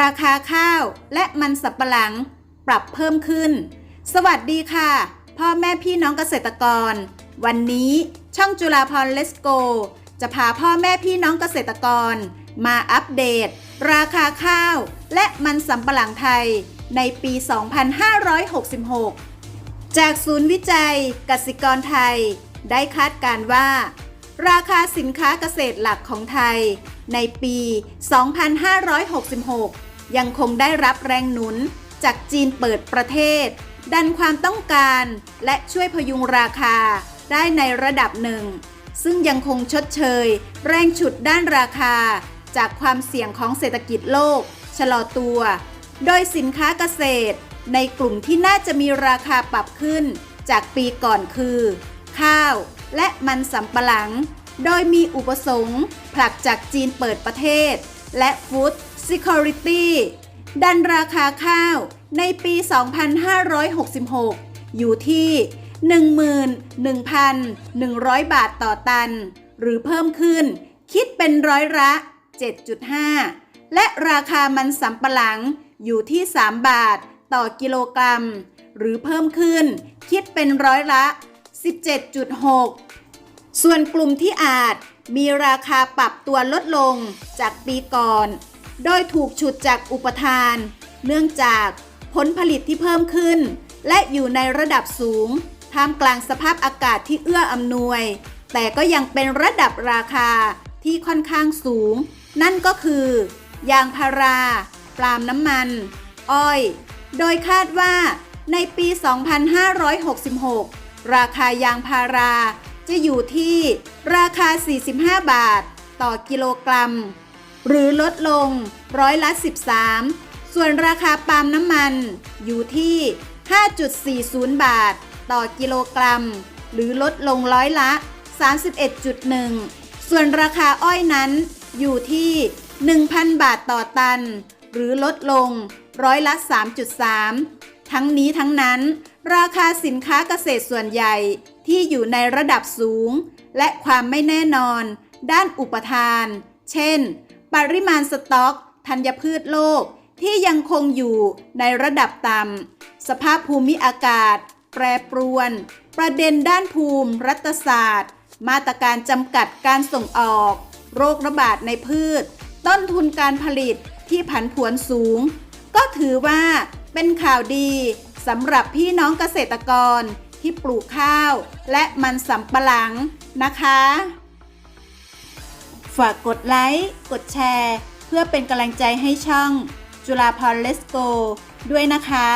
ราคาข้าวและมันสับปะหลังปรับเพิ่มขึ้น สวัสดีค่ะ พ่อแม่พี่น้องเกษตรกร วันนี้ช่องจุฬาพรเลสโก จะพาพ่อแม่พี่น้องเกษตรกร มาอัปเดต ราคาข้าวและมันสำปะหลังไทยในปี 2566 จากศูนย์วิจัยกสิกรไทย ได้คาดการว่า ราคาสินค้าเกษตรหลักของไทย ในปี 2566 ยังคงได้รับแรงหนุนจากจีนเปิดประเทศ ดันความต้องการและช่วยพยุงราคาได้ในระดับหนึ่ง ซึ่งยังคงชดเชย แรงฉุดด้านราคา จากความเสี่ยงของเศรษฐกิจโลก ชะลอตัว โดยสินค้าเกษตร ในกลุ่มที่น่าจะมีราคาปรับขึ้น จากปีก่อนคือ ข้าว และมันสำปะหลัง โดยมีอุปสงค์ผลักจากจีนเปิดประเทศ และ Food Security ดันราคาข้าวในปี 2566 อยู่ที่ 11,100 บาทต่อตัน หรือเพิ่มขึ้น คิดเป็นร้อยละ 7.5 และราคามันสำปะหลังอยู่ที่ 3 บาทต่อกิโลกรัม หรือเพิ่มขึ้น คิดเป็นร้อยละ 17.6 ส่วนกลุ่มที่อาจมีราคาปรับตัวลดลงจากปีก่อน โดยถูกฉุดจากอุปทาน เนื่องจากผลผลิตที่เพิ่มขึ้น และอยู่ในระดับสูง ท่ามกลางสภาพอากาศที่เอื้ออำนวย แต่ก็ยังเป็นระดับราคาที่ค่อนข้างสูง นั่นก็คือ ยางพารา ปาล์มน้ำมัน อ้อย โดยคาดว่าในปี 2566 ราคายางพารา จะอยู่ที่ราคา 45 บาท ต่อกิโลกรัม หรือลดลงร้อยละ 13 ส่วนราคาปาล์มน้ำมันอยู่ที่ 5.40 บาท ต่อกิโลกรัม หรือลดลงร้อยละ 31.1 ส่วนราคาอ้อยนั้นอยู่ที่ 1,000 บาทต่อตัน หรือลดลงร้อยละ 3.3 ทั้งนี้ทั้งนั้น ราคาสินค้าเกษตรส่วนใหญ่ที่อยู่ในระดับสูง และความไม่แน่นอน ด้านอุปทาน เช่น ปริมาณสต็อก ธัญพืชโลกที่ยังคงอยู่ในระดับต่ำ สภาพภูมิอากาศ แปรปรวน ประเด็นด้านภูมิรัฐศาสตร์ มาตรการจำกัดการส่งออก โรคระบาดในพืช ต้นทุนการผลิตที่ผันผวนสูง ก็ถือว่า เป็นข่าวดีสำหรับพี่น้องเกษตรกรที่ปลูกข้าว และมันสำปะหลังนะคะ ฝากกดไลค์กดแชร์ เพื่อเป็นกำลังใจให้ช่องจุฬาพรเลสโก ด้วยนะคะ